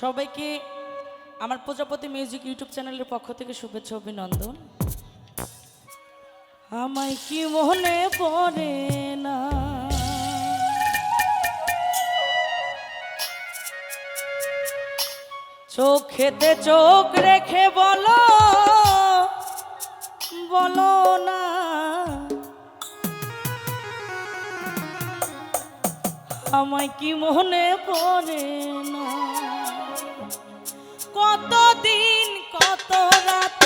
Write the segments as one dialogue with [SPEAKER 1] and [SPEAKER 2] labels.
[SPEAKER 1] সবাইকে আমার প্রজাপতি মিউজিক ইউটিউব চ্যানেলের পক্ষ থেকে শুভেচ্ছা, অভিনন্দন। আমায় কি মনে পড়ে না? চোখেতে চোখ রেখে বলো বলো না। আমায় কি মনে পড়ে না? কত দিন কত রাত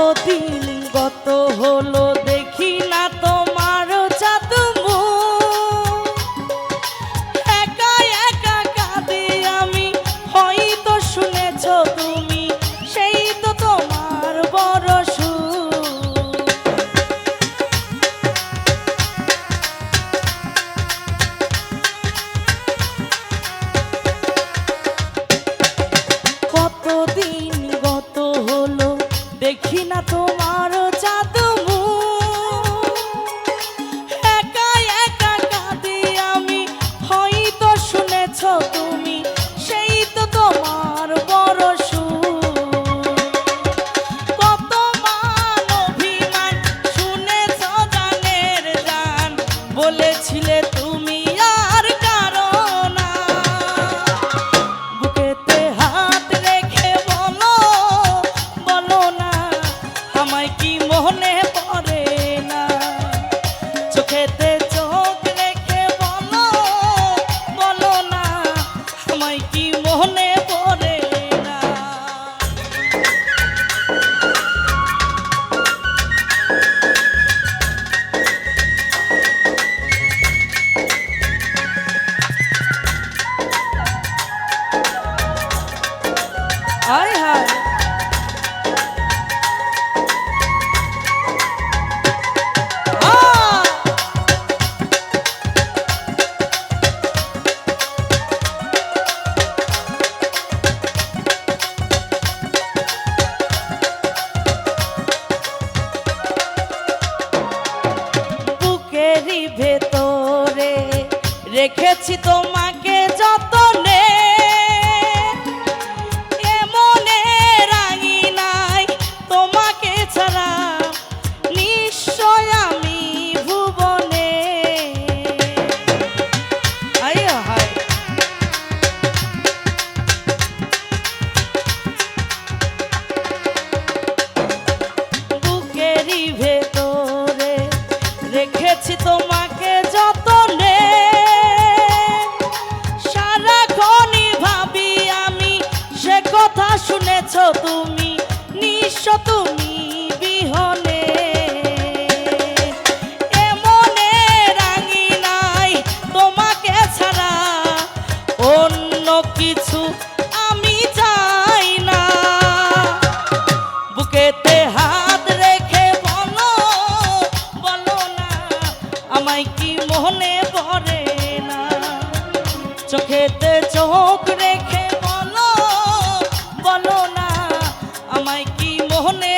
[SPEAKER 1] দিল রেখেছি তোমায়। Ronê.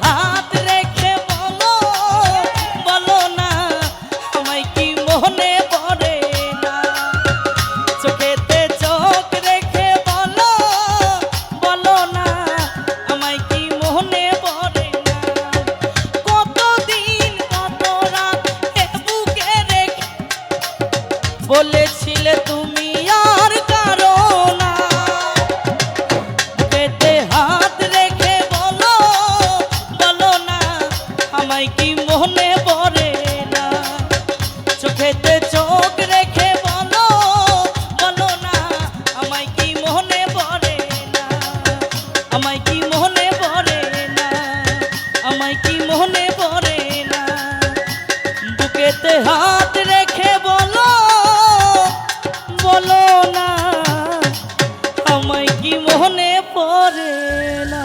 [SPEAKER 1] বুকেতে আমায় কি মনে পড়ে না? আমায় কি হাত রেখে বলো বলো না। আমায় কি মনে পড়ে না?